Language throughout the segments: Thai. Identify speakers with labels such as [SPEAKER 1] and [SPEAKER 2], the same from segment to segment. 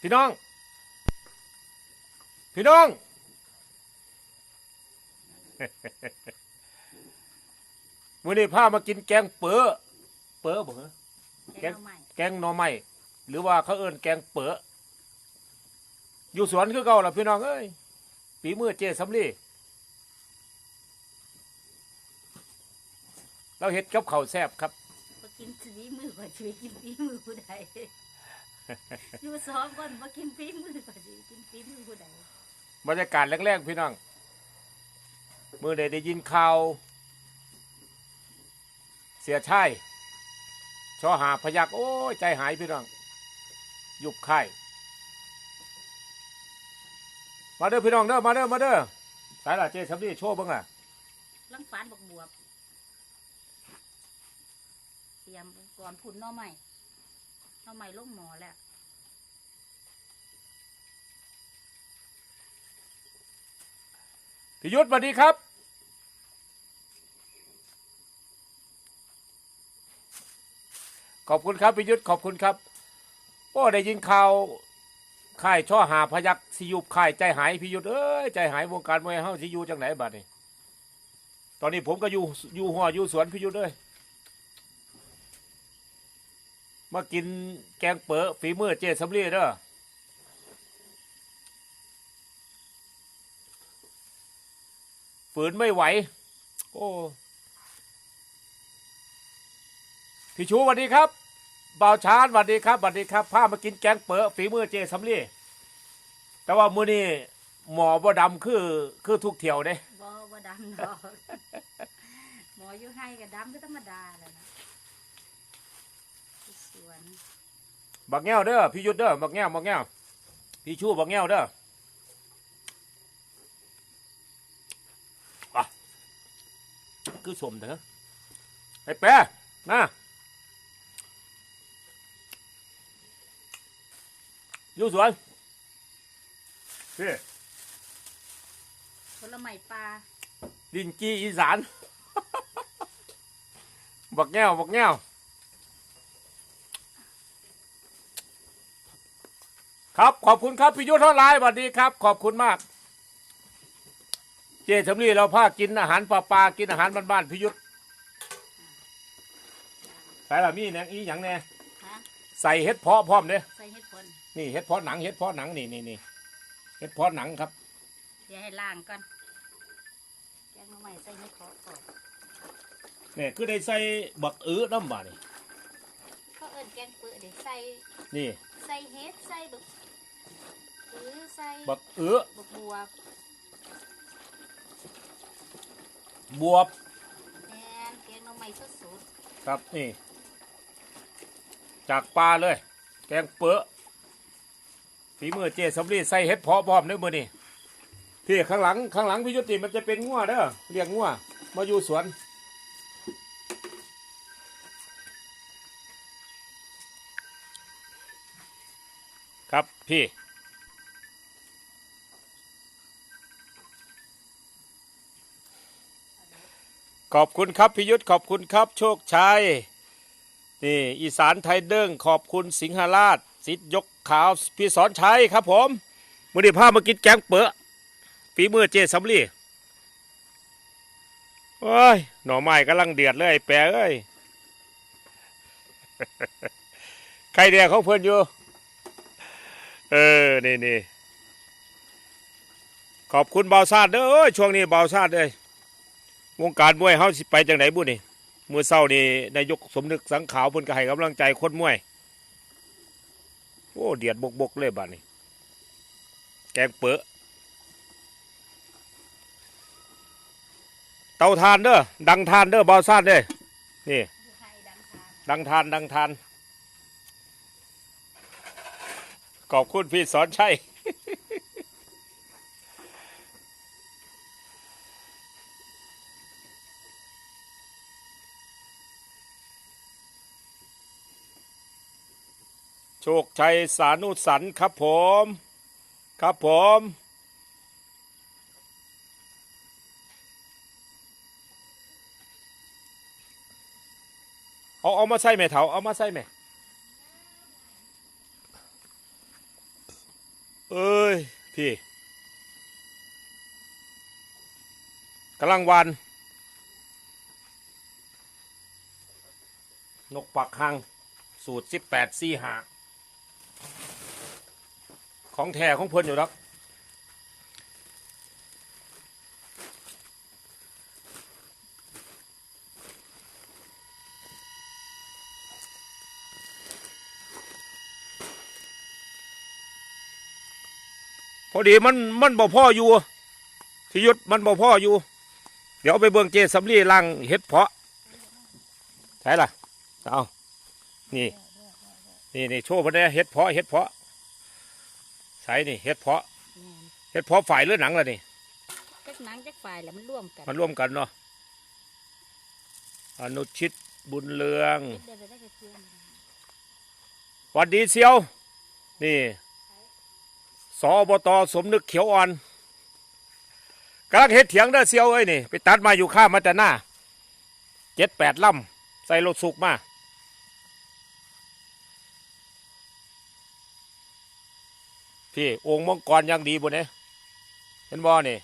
[SPEAKER 1] พี่น้อง พี่น้องมื่อนี้พามากินแกงเป๋อเป๋อบ่เหรอ
[SPEAKER 2] แกงหน่อไม้
[SPEAKER 1] แกงหน่อไม้หรือว่าเขาเอิ้นแกงเป๋ออยู่สวนคือเก่าล่ะพี่น้องเอ้ยฝีมือเจสำลีเราเฮ็ดกับข้าวแซ่บครับ
[SPEAKER 2] บ่กินฝีมือกว่าชีวิตกินฝีมือผู้ใด อยู่สองคนบ่กินฝีมือกว่าสิกินฝีมือผู้ใด
[SPEAKER 1] บรรยากาศแรกๆพี่น้องมือใดได้ยินข่าวเสียชายชอหาพยักโอ้ยใจหายพี่น้องยุบไข่มาเด้อพี่น้องเด้อมาเด้อมาเด้อสายละเจสัมดีโชว์เบ้างล่ะ
[SPEAKER 2] ลังฟานบักบวบเตรียมก่อนพุ่นหน่อไม้ หน่อไม้ลงหมอแล้ว
[SPEAKER 1] พี่ยุทธสวัสดีครับ ขอบคุณครับพี่ยุทธขอบคุณครับโอ้ได้ยินข่าวค่ายช่อหาพยักสิยุบค่ายใจหายพี่ยุทธเอ้ยใจหายวงการมวยเฮาสิยูจังไหนบัดนี้ตอนนี้ผมก็อยู่อยู่หัวอยู่สวนพี่ยุทธเลย มากินแกงเป๋อฝีมือเจสำลีเด้อฝืนไม่ไหว โอ้ พี่ชูสวัสดีครับบ่าวชานสวัสดีครับสวัสดีครับพามากินแกงเป๋อฝีมือเจสำลีแต่ว่ามื้อนี้หมอบ่ดำคือคือทุกเที่ยวเด้
[SPEAKER 2] บ่บ่ดำดอกหมออยู่ให้ก็ดำก็ธรรมดาแหล้วนะ วน
[SPEAKER 1] บักแง้วเด้อพี่ยุทธเด้อบักแง้วบักแง้วพี่ชูบักแง้วเด้ออะคือสมเถอะไอ้แปะนะอยู่สวนพี่
[SPEAKER 2] ผลไม้ปลา
[SPEAKER 1] ดินจีอีสาน บักแง้วบักแง้ว ครับขอบคุณครับพี่ยุทธเท่าไรสวัสดีครับ ขอบคุณมาก เจสำลีเราพากินอาหารปลาปลากินอาหารบ้านๆพี่ยุทธใส่ละมีเนี่ยอีหยังแน่
[SPEAKER 2] ฮะ
[SPEAKER 1] ใส่เห็ดเพาะพร้อมเด้
[SPEAKER 2] ใส่เห็ดผล
[SPEAKER 1] นี่เห็ดเพาะหนังเห็ดเพาะหนังนี่นี่นี่เห็ดเพาะหนังครับ
[SPEAKER 2] เดี๋ยวให้ล้างก่อนแกงหน่อไม้ใส่เห็ดเพาะก่อน
[SPEAKER 1] เนี่ยคือได้ใส่บักเอื้อน้ำบานี่
[SPEAKER 2] เขาเอิ้นแกงเปื้อเดี๋ยวใส่
[SPEAKER 1] นี่
[SPEAKER 2] ใส่เห็ดใส่บัก หรือใส่
[SPEAKER 1] บักเอื้อ
[SPEAKER 2] บักบัว
[SPEAKER 1] บวบ
[SPEAKER 2] แอนแกงหน่อไม้สด
[SPEAKER 1] ครับนี่ จากปลาเลย แกงเปื้อฝีมือเจสำลีใส่เห็ดเพาะพร้อมเด้อมือนี่พี่ข้างหลังข้างหลังพี่ยุติมันจะเป็นงัวเด้อเลี้ยงงัวมาอยู่สวนครับพี่ ขอบคุณครับพิยุทธขอบคุณครับ โชคชัยนี่อีสานไทยเด้งขอบคุณสิงหราชสิทธิ์ยกขาวพี่สอนชัยครับผมมือดีพามากินแกงเปอะฝีมือเจสำลีโอ้ยหน่อไม้กำลังเดือดเลยแปะเอ้ยใครเดียเขาเพื่อนอยู่ เออนี่นี่ขอบคุณเบาซาดเด้ออช่วงนี้เบาซาดเลย วงการมวยเฮาสิไปจังไหนบุนี่มือเศร้านี่นายกสมนึกสังขาวเพิ่นก็ให้กำลังใจคนมวย โอ้เดียดบกบกเลยบัดนี้ แกงเปอะเตาทานเด้อดังทานเด้อบาซาดเด้อนี่
[SPEAKER 2] ดังทาน
[SPEAKER 1] ดังทานดังทาน ขอบคุณพี่สอนชัย ชคชัยสานุสันครับผม ครับผม เอาเอามาใส่ไหมเถาเอามาใส่ไหมเอ้ย พี่กำลังวัน นกปักหัง สูตรสิบแปดสี่หา ของแท้ของเพิ่นอยู่แล้วพอดีมันมันบ่พ่ออยู่ที่ยุดมันบ่พ่ออยู่ เดี๋ยวไปเบิ่งเจสำลีลังเห็ดเพาะใช่ล่ะเอานี่นี่นี่โชว์พิ่นได้เห็ดเพาะเห็ดเพาะ ใส่นี่เห็ดเพาะ
[SPEAKER 2] แม่น
[SPEAKER 1] เห็ดเพาะฝ่ายหรือหนังล่ะนี่
[SPEAKER 2] จักหนังจักฝ่ายแหละมันร่วมกัน
[SPEAKER 1] มันร่วมกันเนาะอนุชิตบุญเรือง
[SPEAKER 2] เฮ็ดได้ได้ก็เชื่อม
[SPEAKER 1] หวัดดีเซียว นี่สอบตสมนึกเขียวอ่อนกำลังเฮ็ดเถียงเด้อเซียวเอ้ยนี่ ไปตัดมาอยู่ข้ามมาแต่หน้าเจ็ดแปดลำใส่รถสุกมา พี่องค์มังกรยังดีบุเนี่ยเห็นบ่เนี่ย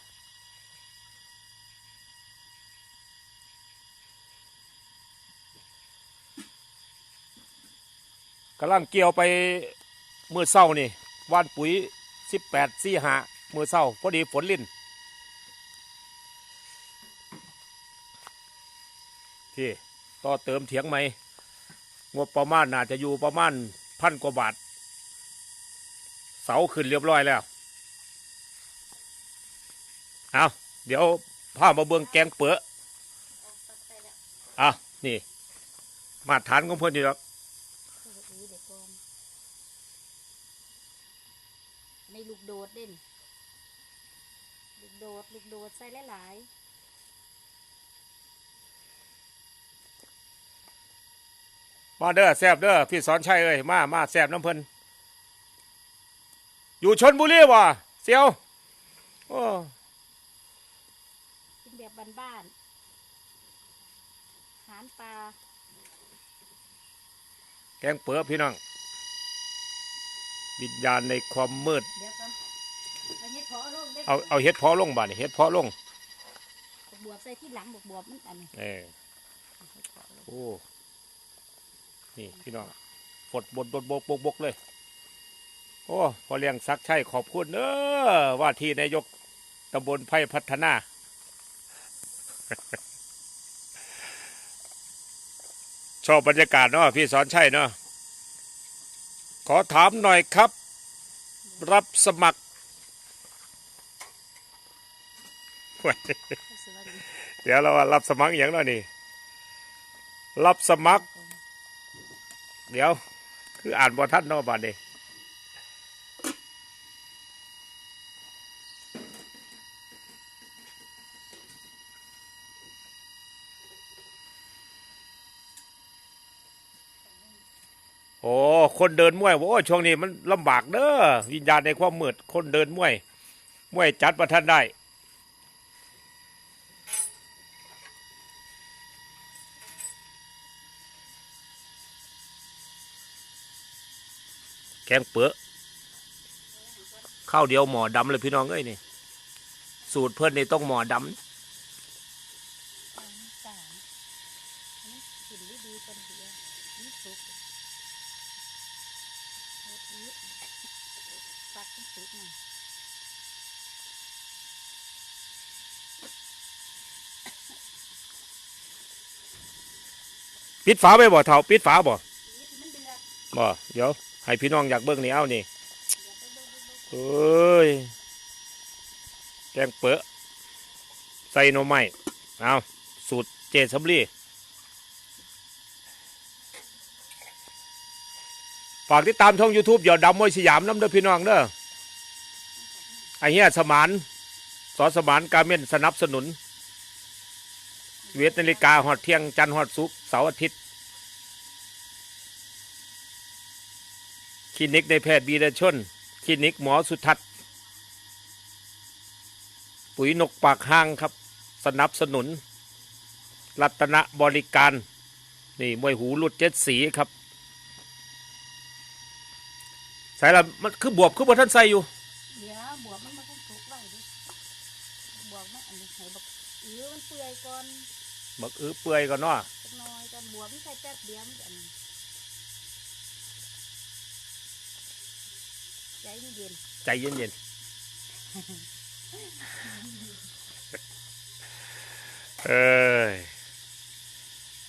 [SPEAKER 1] กำลังเกี่ยวไปมือเศร้านี่ว่านปุ๋ยสิบแปดสี่หามือเศร้าพอดีฝนลิ่นพี่ต่อเติมเถียงไหมงบประมาณน่าจะอยู่ประมาณพันกว่าบาท เสาขึ้นเรียบร้อยแล้ว เอาเดี๋ยวพามาเบืองแกงเปื้ออะนี่ มาตรฐานของเพื่อนอยู่แล้ว
[SPEAKER 2] ในลูกโดดเด่นลูกโดดลูกโดดใส่หลาย
[SPEAKER 1] มาเด้อแซบเด้อพี่สอนชัยเอ้ยมามาแซบน้ำเพิ่น อยู่ชนบุรีวะเซียวโอ้
[SPEAKER 2] ๆกินแบบบ้านๆอาหารปลา
[SPEAKER 1] แกงเปื้อพี่น้องวิญญาณในความมืด
[SPEAKER 2] เดี๋ยวกันเอาเฮ็ดเพาะลงได้
[SPEAKER 1] เอาเอาเฮ็ดเพอลงบ้านี่เฮ็ดเพอลง
[SPEAKER 2] บวบใส่ที่หลังบวบบวบมันอันนี้
[SPEAKER 1] เออ
[SPEAKER 2] เอาเฮ็ดเพาะลง
[SPEAKER 1] โอ้นี่พี่น้องฝดบดบดบกบกบกเลย โอ้พอเลี้ยงซักใช่ขอบคุณเออว่าที่นายกตำบลไผ่พัฒนา ชอบบรรยากาศเนาะพี่สอนใชัยเนาะขอถามหน่อยครับ รับสมัคร เดี๋ยวเราว่ารับสมัครอย่างนาะนี่ รับสมัคร เดี๋ยว คืออ่านบอท่านเนาะบาดนี้ คนเดินมวยโอ้ช่วงนี้มันลำบากเด้อวิญญาณในความมืดคนเดินมวยมวยจัดประท่านได้แกงเปื้อข้าวเดียวหมอดำเลยพี่น้องเอ้ยนี่ สูตรเพื่อนนี่ต้องหมอด
[SPEAKER 2] เอาน้ำตาลอันนั้นกินดีๆกันเดียวนี่สุกเอาอีกปักมันสุกหน่อยำ
[SPEAKER 1] ปิดฝาไปบ่เท่าปิดฝาบ่
[SPEAKER 2] อีกมันเดือด
[SPEAKER 1] บ่เดี๋ยวให้พี่น้องอยากเบิ่งนี่เอานี่
[SPEAKER 2] เดือดเบิ่งๆๆ
[SPEAKER 1] เอ้ยแกงเปื้อใส่หน่อไม้เอาสูตรเจสัมลีฝากติดตามช่อง YouTube เดี๋ยวดำมวยสยามน้ำเด้อพี่น้องเด้อไอ้เหี้ยสมานสอสมานการเม่นสนับสนุน เวทนาฬิกาหอดเที่ยงจันทร์หอดสุกเสาร์อาทิตย์ คลินิกในแพทย์บีดชน คลินิกหมอสุทัศน์ ปุ๋ยนกปากห้างครับ สนับสนุน รัตนบริการ นี่มวยหูลุดเจ็ดสีครับใส่ยละมันคือบวบคือบวท่านใส่อยู่
[SPEAKER 2] เดี๋ยวบวบมันมาท่านสุกไว้ดิบวบมันอันนี้ไหนบอกเออมันเปื่อยก่อน
[SPEAKER 1] บักอื้อเปื่อยก่อนเนาะ
[SPEAKER 2] จักหน้อยก่อนบวบมันใส่แป๊บเดียวมันจะอันใจเย็น
[SPEAKER 1] ใจเย็นๆ เอ้ย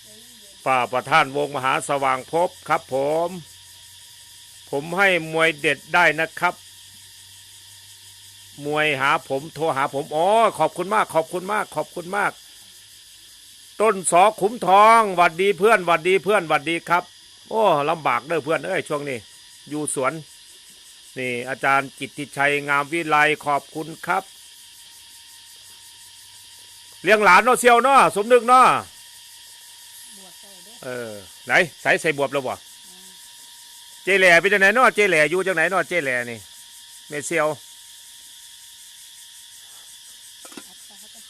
[SPEAKER 2] ใจเย็น
[SPEAKER 1] ป้าประธานวงมหาสว่างภพบครับผม ผมให้มวยเด็ดได้นะครับ มวยหาผมโทรหาผม อ๋อ ขอบคุณมาก ขอบคุณมาก ขอบคุณมาก ต้นสอขุมทองหวัดดีเพื่อนหวัดดีเพื่อนหวัดดีครับ โอ้ลำบากเด้อเพื่อนเอ้ยช่วงนี้ อยู่สวน นี่ อาจารย์กิตติชัยงามวิไลขอบคุณครับ เลี้ยงหลานเนาะเซียวเนาะสมนึกเนาะ
[SPEAKER 2] บวบใส่เด้อ
[SPEAKER 1] เออไหนใส่ใส่บวบแล้วบ่
[SPEAKER 2] อ่า
[SPEAKER 1] เจแหล่ไปจังไหนเนาะเจแหล่อยู่จังไหนเนาะเจแหล่นี่เมเซียว
[SPEAKER 2] อัดไปให้กัน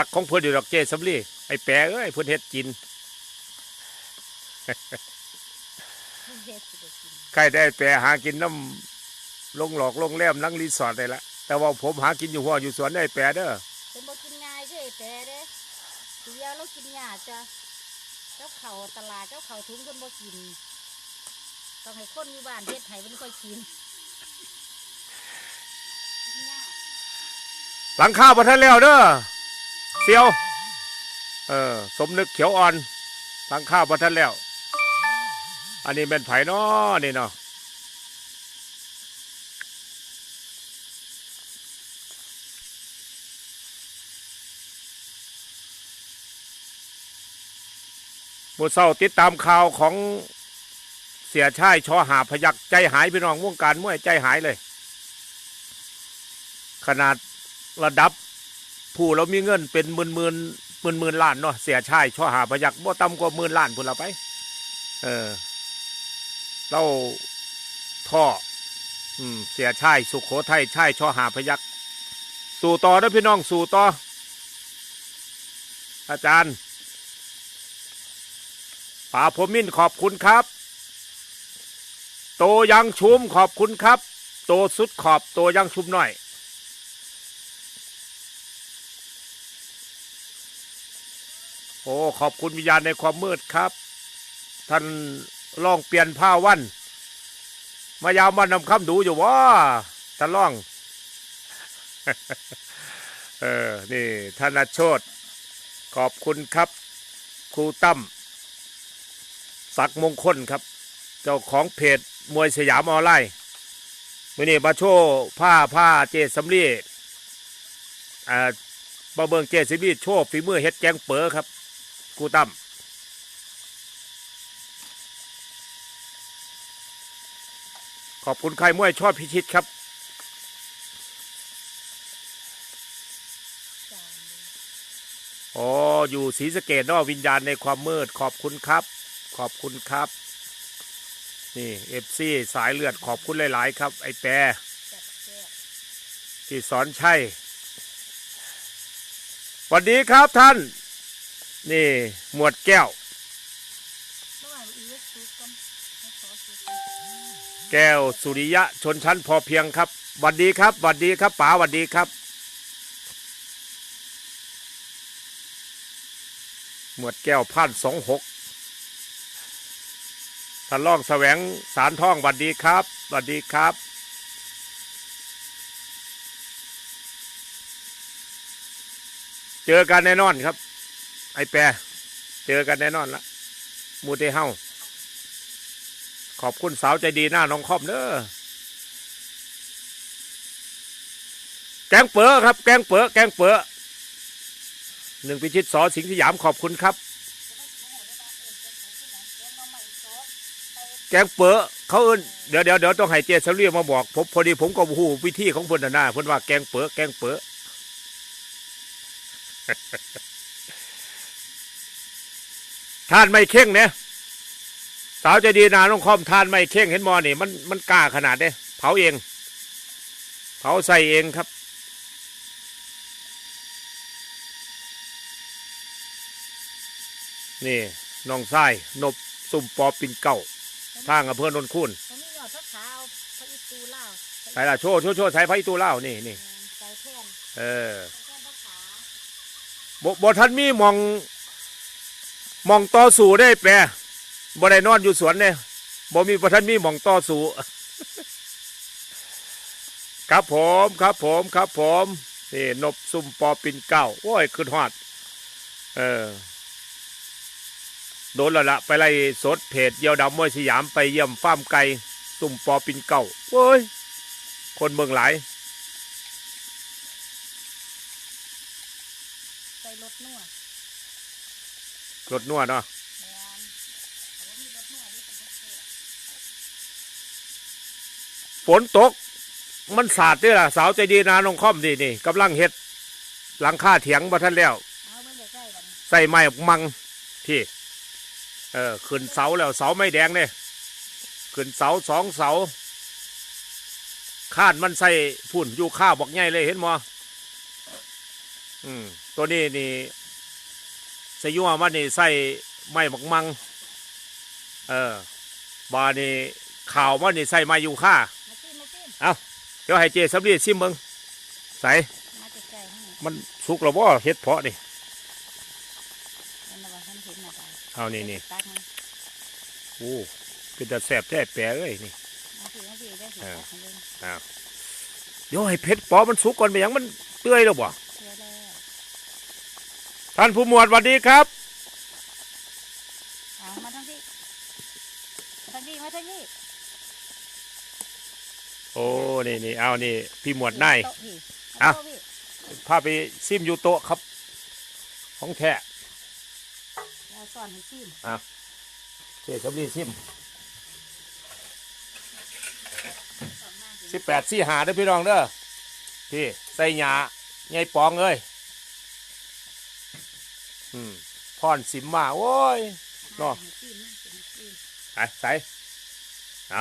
[SPEAKER 1] คักของเพิ่นอยู่ดอกเจสำลีไอ้แปะเอ้ยเพิ่นเฮ็ดกิน
[SPEAKER 2] เฮ็ดสิได้กิน
[SPEAKER 1] ใครได้แปะหากินน้ำลงหลอกลงแรมนั่งรีสอร์ทได้ละแต่ว่าผมหากินอยู่หัวอยู่สวนได้แปะเด้อ
[SPEAKER 2] เป็นบ่กินง่ายคือไอ้แปรเด้ทีเดียวเรากินยากจ้ะเจ้าเขาตลาดเจ้าเขาถุงคนบ่กินต้องให้คนอยู่บ้านเฮ็ดให้มันค่อยกินกินยาก
[SPEAKER 1] หลังข้าวบ่ทันแล้วเด้อ เซียว เออ สมนึกเขียวอ่อนหลังข้าวบ่ทันแล้ว อันนี้เป็นไผเนาะนี่เนาะมดเศร้าติดตามข่าวของเสียชายชอหาพยักใจหายพี่น้องวงการมวยใจหายเลย ขนาดระดับ ผู้เรามีเงินเป็นหมื่นหมื่นหมื่นหมื่นล้านเนาะเสียชายช่อหาพยักบ่ต่ำกว่าหมื่นล้านพุ่นละไป เออเราท่อืมเสียชายสุขโขทัยชายช่อหาพยักสู่ต่อนะพี่น้องสู่ต่ออาจารย์ป่าพรหมินขอบคุณครับ โตยังชุมขอบคุณครับ โตสุดขอบโตยังชุมหน่อย โอ้ขอบคุณวิญญาณในความมืดครับ ท่านล่องเปลี่ยนผ้าวัน มายามวันนำคำดูอยู่ว่าท่านล่อง เออ นี่ธนโชตขอบคุณครับ ครูตั้มศักมงคลครับ เจ้าของเพจมวยสยามออนไลน์มื่อนี้มาโชว์ผ้าผ้าเจสำลีอ่ามาเบิงเจสำลีโชว์ฝีมือเฮ็ดแกงเป๋อครับ ครูตั้มขอบคุณใครมวยชอบพิชิตครับ อ๋อ อยู่ศรีสะเกดนอกวิญญาณในความมืด ขอบคุณครับ ขอบคุณครับ นี่เอฟซีสายเลือดขอบคุณหลาย ๆ ครับ ไอแปรที่สอนชัยสวัสดีครับท่าน นี่ หมวดแก้ว แก้วสุริยะชนชั้นพอเพียงครับหวัดดีครับหวัดดีครับป๋าหวัดดีครับ หมวดแก้วพันสองหกท่านล่องแสวงสารท่องหวัดดีครับหวัดดีครับเจอกันแน่นอนครับ ไอแปรเจอกันแน่นอนละมูเตเฮาขอบคุณสาวใจดีหน้าน้องคอมเด้อแกงเป๋อครับ แกงเป๋อแกงเป๋อหนึ่งพิชิตสอสิงสยามขอบคุณครับ แกงเป๋อเขาเอิ้นเดี๋ยวเดี๋ยวเดี๋ยวต้องให้เจสเรียมาบอกผมพอดีผมก็หูวิธีของพิ่นน่ะนะเพิ่นว่าแกงเป๋อแกงเป๋อ ท่านไม่เข่งเนี่ยสาวใจะดีนาน้องคอมทานไม่เข่งเห็นมอนี่ มันมันกล้าขนาดเด้เผาเอง เผาใส่เองครับ นี่น้องไส้นบสุ่มปอปินเก่าทางอำเภอนนคูน
[SPEAKER 2] ตรงนี้ยอดพระขาวพระอิตูเล่าไป
[SPEAKER 1] ใส่ละโชว์โชว์โชว์ใส่ไฟตู้เล่านี่นี่
[SPEAKER 2] ใจแท่น
[SPEAKER 1] เออ
[SPEAKER 2] ใจแท่นพ่อขา
[SPEAKER 1] บ่บ่ทันมีหมองห มองต่อสู่ได้แปรบ่ได้นอนอยู่สวนเนี่ยบ่มีบ่ทันมีมองต่อสู่ครับผมครับผมครับผมนี่นบซุ่มปอปินเก้าโอ้ยขึ้นฮอด เออโดนละละไปไล่สดเพจเยี่ยวดำมวยสยามไปเยี่ยมฟาร์มไก่ซุ่มปอปินเก้าโอ้ย คนเมืองหลาย
[SPEAKER 2] ใจรถนัว
[SPEAKER 1] รถนวดเนาะ
[SPEAKER 2] แมนแต่ว่ามีรถนัวเนรถเสีย
[SPEAKER 1] ฝนตก มันสาดด้วยล่ะ สาวใจดีนาน้องค่อมนี่นี่กำลังเฮ็ด หลังคาเถียงบ่ทันแล้ว
[SPEAKER 2] เอาเบิ่งใกล้ๆบัดนี้
[SPEAKER 1] ใส่ไม้มังพี่ เออขึ้นเสาแล้วเสาไม่แดงเนี่ยขึ้นเสาสองเสาคาดมันใส่พุ่นอยู่ข้าวบอกใหญ่เลยเห็นมออืมตัวนี้นี่ สยัวมันนี่ใส่ไม้บักมัง เออบานี่ข่าวมันนี่ใส่ไม้ยูค่า
[SPEAKER 2] มาจิ้มมาจิ้ม
[SPEAKER 1] เดี๋ยวให้เจสับรีซิมเบิงใส่
[SPEAKER 2] มาใกล้ๆให้หน่อย
[SPEAKER 1] มันสุกแล้วบ่เฮ็ดเพาะนี่
[SPEAKER 2] เห็นแล้วว่าท่านเห็นมาไป
[SPEAKER 1] เอานี่นี่
[SPEAKER 2] ตักมา
[SPEAKER 1] โอ้เป็นตาแสบแท้แปรเอ้ยนี่
[SPEAKER 2] เอาสิเอาสิได้สิ
[SPEAKER 1] เออ
[SPEAKER 2] ตักให้เบิ่ง
[SPEAKER 1] เดี๋ยวให้เพชรปอมันสุกก่อนไปหยังมันเปื่อยแล้วบ่
[SPEAKER 2] เชื่อแล้ว
[SPEAKER 1] ท่านผู้หมวดสวัสดีครับ
[SPEAKER 2] เอามาทั้งที่มาทั้งที่มาทั้งที่
[SPEAKER 1] โอ้นี่นี่เอานี่พี่หมวดนาย
[SPEAKER 2] โต๊ะพี่
[SPEAKER 1] อะ
[SPEAKER 2] โต๊พี่
[SPEAKER 1] พาไปซิมอยู่โต๊ะครับ ของแท้
[SPEAKER 2] เอาซ่อนให้จิ้ม
[SPEAKER 1] เจสับรีซิม
[SPEAKER 2] ซ่อนมาก
[SPEAKER 1] สิบแปดสี่หาเด้อพี่น้องเด้อพี่ใส่หยาใหญ่ปองเอ้ย อืมพรสิมมาโอ้ยเนาะ
[SPEAKER 2] ให้จิ้มนะให้จิ้ม
[SPEAKER 1] ไปใส่เอา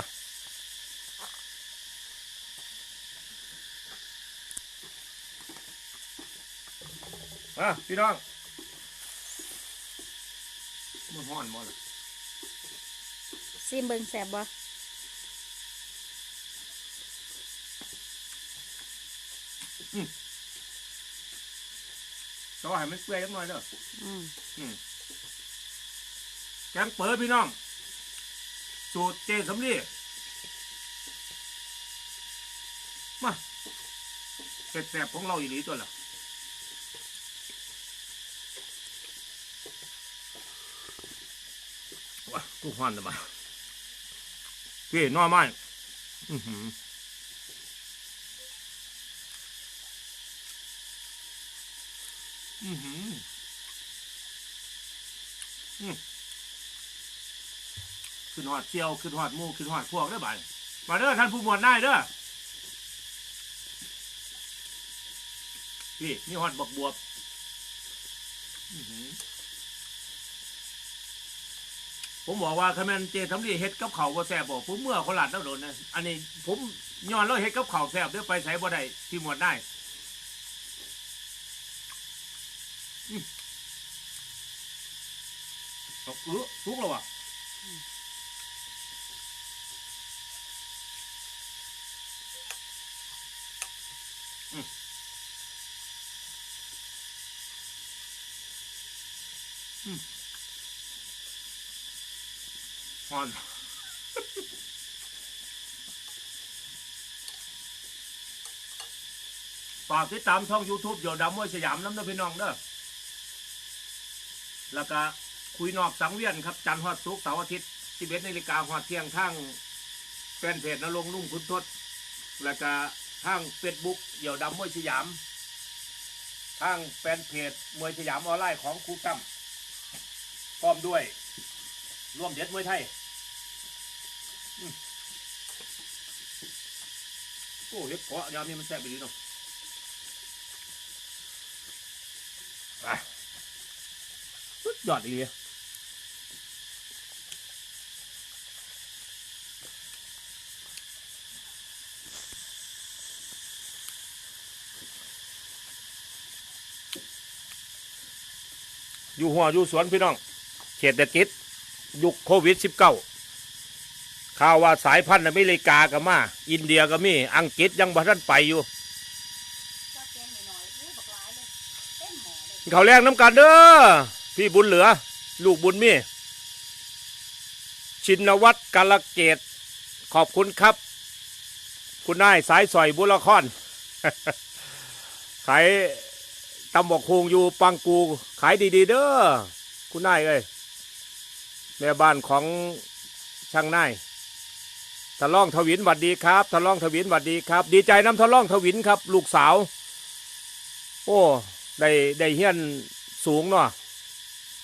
[SPEAKER 1] อะพี่น้องมันห้อนบ่ล่ะ
[SPEAKER 2] ซิมเบิ่งแสบบ่
[SPEAKER 1] ต่อให้มันเปื่อยจักหน่อยเด้อ
[SPEAKER 2] อืม
[SPEAKER 1] แกงเปิดพี่น้อง สูตรเจสำลีมาเผ็ดแสบของเราอีหลีตัวละว้ากูหวานเลยมาพี่หน้อไม้อื้อหือ อือหือขึ้นหอดเจียวขึ้นหอดมูขึ้นหอดพวกเด้บ่ายมาเด้อท่านผู้หมวดนายเด้อพี่นี่หอดบักบวบผมบอกว่าคะแนนเจทำดีเฮ็ดกับเขาบ่แซ่บบอกผมเมื่อคนหลาดแล้วโดนนะอันนี้ ผมย้อนแล้วเฮ็ดกับเขาแซ่บเด้อไปใส่บ่ได้ที่หมวดนาย อืมเออทุกแล้ววะฮอนฝากติดตามช่อง YouTube เดี๋ยดำมวยสยามน้ำเด้อพี่น้องเด้อ แล้วก็คุยนอกสังเวียนครับ จันทร์ฮอดสุกเสาร์อาทิตย์11นาฬิกาฮอดเที่ยงทั้งแฟนเพจนรงค์นุ่งคุณทศแล้วก็ทางเฟซบุ๊กเดี๋ยวดำมวยสยามทางแฟนเพจมวยสยามออนไลน์ของครูตั้มพร้อมด้วยร่วมเด็ดมวยไทยโอ้เห็ดเกาะยามนี้มันแซ่บไปดีเนาะไป สุดยอดอีเลยอยู่หัวอยู่สวนพี่น้อง เขตเด็ดกิจ ยุคโควิด -19 ข่าวว่าสายพันธุ์อเมริกาก็มา อินเดียก็มี อังกฤษยังบ่ทันไปอยู่
[SPEAKER 2] ก็แกงหน่อยๆอู้บักหลายเลยเต็มหม้อเลย
[SPEAKER 1] เขาแรงน้ำกันเด้อ พี่บุญเหลือ ลูกบุญมี่ ชินวัตรกาลเกต ขอบคุณครับ คุณนายสายสอยบุรคอนขายตำบอกคงอยู่ปังกู ขายดีๆ เด้อคุณนายเอ้ยแม่บ้านของช่างนายทะล่องทวินหวัดดีครับทะล่องทวินหวัดดีครับ ดีใจน้ำทะล่องทวินครับ ลูกสาว โอ้ ได้ได้เฮียนสูงเนาะ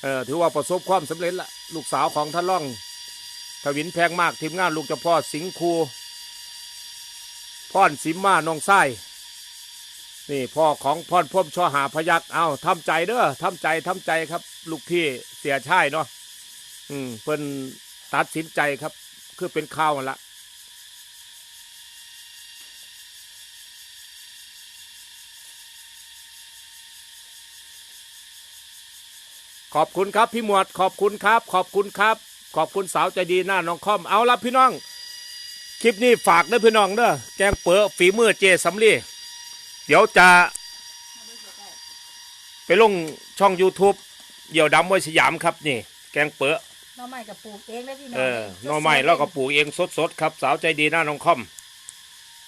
[SPEAKER 1] เออถือว่าประสบความสำเร็จละลูกสาวของท่านล่องทวินแพงมากทีมงานลูกเจ้าพ่อสิงคูพ่อนสิมมาน้องไส้นี่พ่อของพ่อนพ่มชอหาพยักเอาทำใจเด้อทำใจทำใจครับ ลูกพี่เสียชายเนาะอืมเพิ่นตัดสินใจครับ คือเป็นข้าวละ ขอบคุณครับพี่หมวดขอบคุณครับ ขอบคุณครับ ขอบคุณสาวใจดีหน้าน้องคอมเอาละพี่น้อง คลิปนี้ฝากเด้อพี่น้องเด้อแกงเป๋อฝีมือเจสำลีเดี๋ยวจะ
[SPEAKER 2] มาดูใกล้
[SPEAKER 1] ไปลงช่อง YouTube เดี่ยวดำไว้สยามครับนี่ แกงเป๋อ
[SPEAKER 2] ๆหน่อไม้กับปลูกเองนะพี่น้อง
[SPEAKER 1] เออหน่อไม้แล้วก็ปลูกเองสดๆครับ สาวใจดีหน้าน้องคอม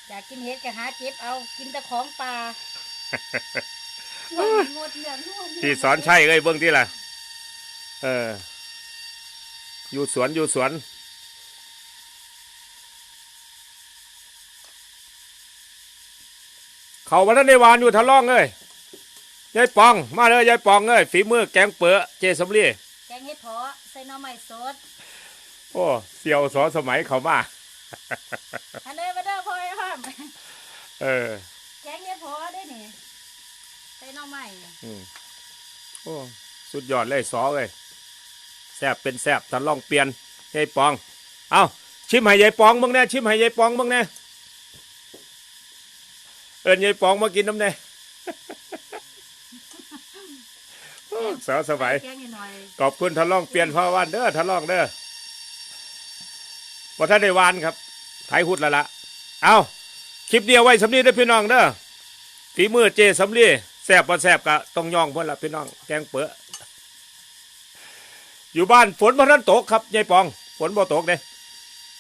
[SPEAKER 2] อยากกินเห็ดก็หาเจ็บเอากินแต่ของป่าหมดหมดเรื่องหมดเรื่ง
[SPEAKER 1] ที่สอนใช่เอ้ยเบิ้งที่ละ เออ อยู่สวนอยู่สวนเขาวันนั้นในวานอยู่ทะล่องเอ้ยยายปอง มาเลยยายปองเอ้ยฝีมือแกงเป๋อเจสำลี
[SPEAKER 2] แกงเห็ดเพาะใส่หน่อไม้สด
[SPEAKER 1] โอ้เสี่ยวสอสมัยเขามา
[SPEAKER 2] อันเด้อมาเด้อพ่อไอ้พ่อม
[SPEAKER 1] เออ
[SPEAKER 2] แกงเห็ดเพาะได้นี่ใส่หน่อไม้
[SPEAKER 1] อืมโอ้สุดยอดเลยสอเลย แซบเป็นแซบทะล่องเปลี่ยนยายปอง เอาชิมให้ยายปองบ้างแน่ชิมให้ยายปองบ้างแน่เอิญยายปองมากินน้ำแน่สาวสบายขอบคุณทะล่องเปลี่ยนพ่อวานเด้อทะล่องเด้อว่าท่านได้วานครับถ่ายหุดแล้วละเอาคลิปเดียวไว้สำนีเด้อพี่น้องเด้อฝีมือเจสำลีแซบบ่แซบกะต้องย่องเพื่อนละพี่น้องแกงเปื้อ อยู่บ้านฝนบ่ทันตกครับยายปอง ฝนบ่ตกเด้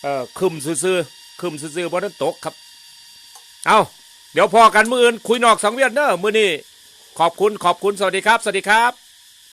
[SPEAKER 1] เออคึมซื่อๆคึมซื่อๆบ่ทันตกครับ เอาเดี๋ยวพอกันมืออื่นคุยนอกสังเวียนเด้อมือนี้ขอบคุณขอบคุณสวัสดีครับ สวัสดีครับ